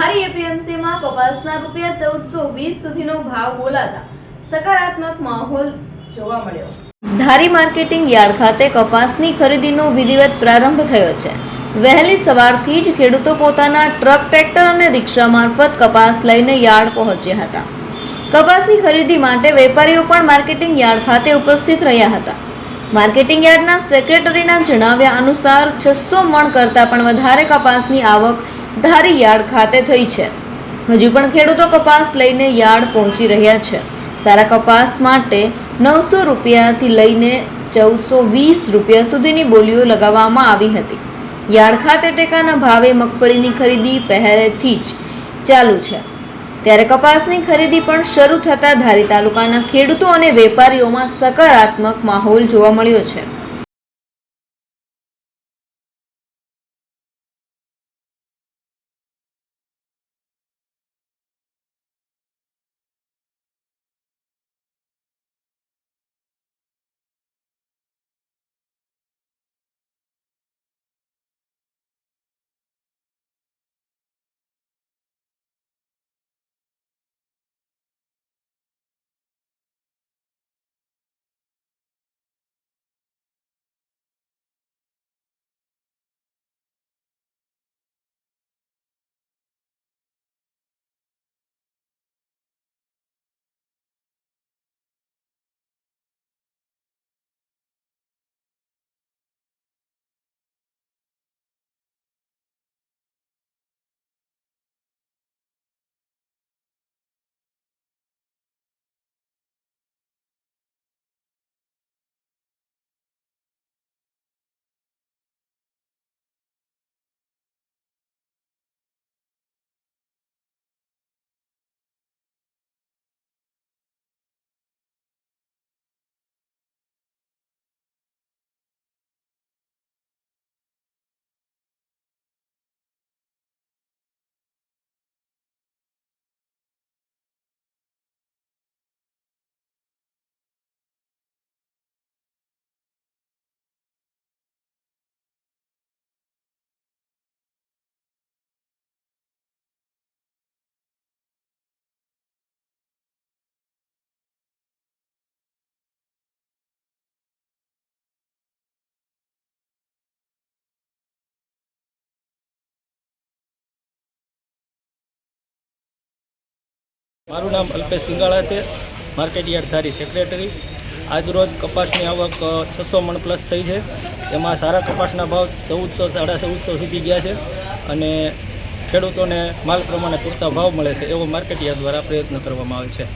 ધારી એપીએમસીમાં કપાસના રૂપિયા ચૌદસો વીસ સુધીનો ભાવ બોલાતા સકારાત્મક માહોલ જોવા મળ્યો. ધારી માર્કેટિંગ યાર્ડ ખાતે કપાસની ખરીદીનો વિધિવત પ્રારંભ થયો છે. વહેલી સવારથી જ ખેડૂતો પોતાના ટ્રક, ટ્રેક્ટર અને રિક્ષા મારફત કપાસ લઈને યાર્ડ પહોંચ્યા હતા. કપાસની ખરીદી માટે વેપારીઓ પણ માર્કેટિંગ યાર્ડ ખાતે ઉપસ્થિત રહ્યા હતા. માર્કેટિંગ યાર્ડના સેક્રેટરીના જણાવ્યા અનુસાર છસો મણ કરતાં પણ વધારે કપાસની આવક ધારી યાર્ડ ખાતે થઈ છે. હજુ પણ ખેડૂતો કપાસ લઈને યાર્ડ પહોંચી રહ્યા છે. સારા કપાસ માટે નવસો રૂપિયાથી લઈને ચૌદસો વીસ રૂપિયા સુધીની બોલીઓ લગાવવામાં આવી હતી. યાર્ડ ખાતે ટેકાના ભાવે મગફળીની ખરીદી પહેલેથી જ ચાલુ છે. ત્યારે કપાસની ખરીદી પણ શરૂ થતાં ધારી તાલુકાના ખેડૂતો અને વેપારીઓમાં સકારાત્મક માહોલ જોવા મળ્યો છે. મારું નામ અલ્પેશ સિંગાળા છે. માર્કેટ યાર્ડ ધારી સેક્રેટરી આજરોજ કપાસની આવક છસો મણ પ્લસ થઈ છે. એમાં સારા કપાસના ભાવ ચૌદસો, સાડા ચૌદસો સુધી ગયા છે અને ખેડૂતોને માલ પ્રમાણે પૂરતા ભાવ મળે છે એવો માર્કેટ યાર્ડ દ્વારા પ્રયત્ન કરવામાં આવે છે.